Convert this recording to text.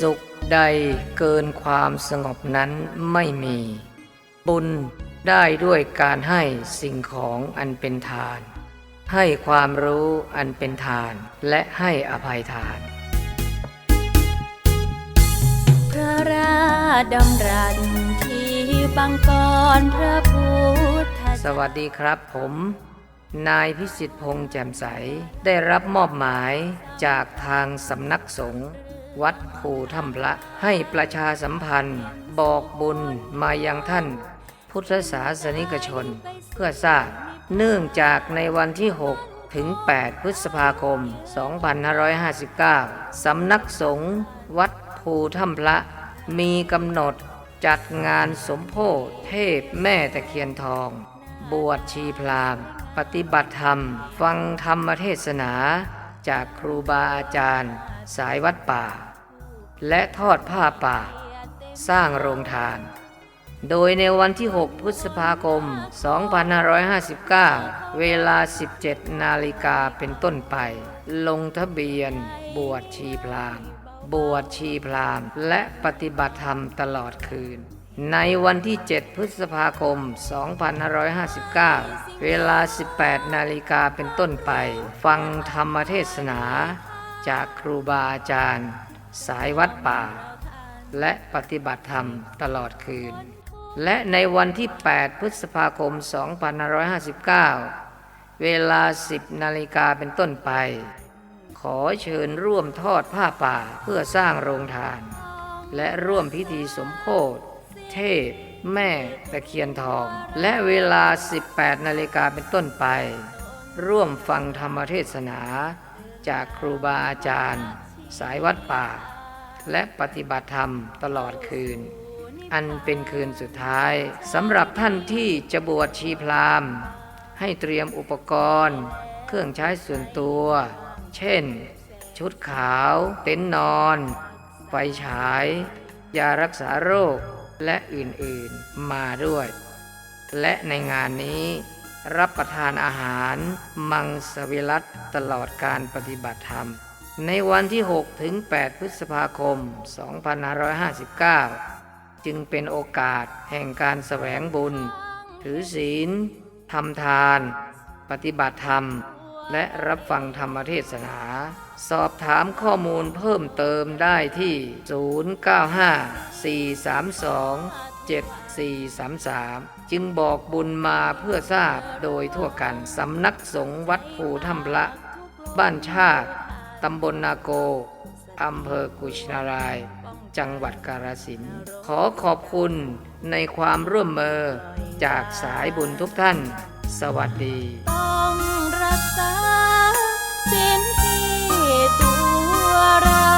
สุขใดเกินความสงบนั้นไม่มี บุญได้ด้วยการให้สิ่งของอันเป็นทาน ให้ความรู้อันเป็นทานและให้อภัยทาน พระราชดำรัสที่บังกรพระพุทธสวัสดีครับผมนายพิสิทธิ์พงษ์แจ่มใส ได้รับมอบหมายจากทางสำนักสงฆ์ วัดภูถ้ำพระให้ประชาสัมพันธ์ บอกบุญมายังท่าน พุทธศาสนิกชน เพื่อทราบเนื่องจากในวันที่ 6 ถึง 8 พฤษภาคม 2559 สำนักสงฆ์วัดภูถ้ำพระ มีกำหนดจัดงานสมโพธเทพแม่ตะเคียนทอง บวชชีพราหมณ์ปฏิบัติธรรม ฟังธรรมเทศนาจากครูบาอาจารย์ สายวัดป่า และทอดผ้าป่า สร้างโรงทาน โดยในวันที่ 6 พฤษภาคม 2559 เวลา 17 นาฬิกาเป็นต้นไป ลงทะเบียน บวชชีพรามบวชชีพรามและปฏิบัติธรรมตลอดคืน ในวันที่ 7 พฤษภาคม 2559 เวลา 18 นาฬิกาเป็นต้นไป ฟังธรรมเทศนา จากครูบาอาจารย์ สายวัดป่า และปฏิบัติธรรมตลอดคืน และในวันที่ 8 พฤษภาคม 2559 เวลา 10 นาฬิกาเป็นต้นไป ขอเชิญร่วมทอดผ้าป่าเพื่อสร้างโรงทาน และร่วมพิธีสมโภชเทพแม่ตะเคียนทอง และเวลา 18 นาฬิกาเป็นต้นไป ร่วมฟังธรรมเทศนา จากครูบาอาจารย์ สายวัดป่า และปฏิบัติธรรมตลอดคืน อันเป็นคืนสุดท้ายสำหรับท่านที่จะบวชชีพราหมณ์ให้เตรียมอุปกรณ์ เครื่องใช้ส่วนตัว เช่น ชุดขาว เต็นท์นอน ไฟฉาย ยารักษาโรคและอื่นๆมาด้วย และในงานนี้ รับประทานอาหาร มังสวิรัตตลอดการปฏิบัติธรรม ในวันที่ 6 ถึง 8 พฤษภาคม 2559 จึงเป็นโอกาสแห่งการแสวงบุญ ถือศีลทำทาน ปฏิบัติธรรม และรับฟังธรรมเทศนา สอบถามข้อมูลเพิ่มเติมได้ที่ 7433 จึงบอกบุญมาเพื่อทราบโดยทั่วกัน สำนักสงฆ์วัดภูถ้ำละ บ้านชาติ ตำบลนาโก อำเภอกุชนาราย จังหวัดกาฬสินขอขอบคุณในความร่วมมือจากสายบุญทุกท่าน สวัสดี ต้องรักษาเส้นที่ตัวเรา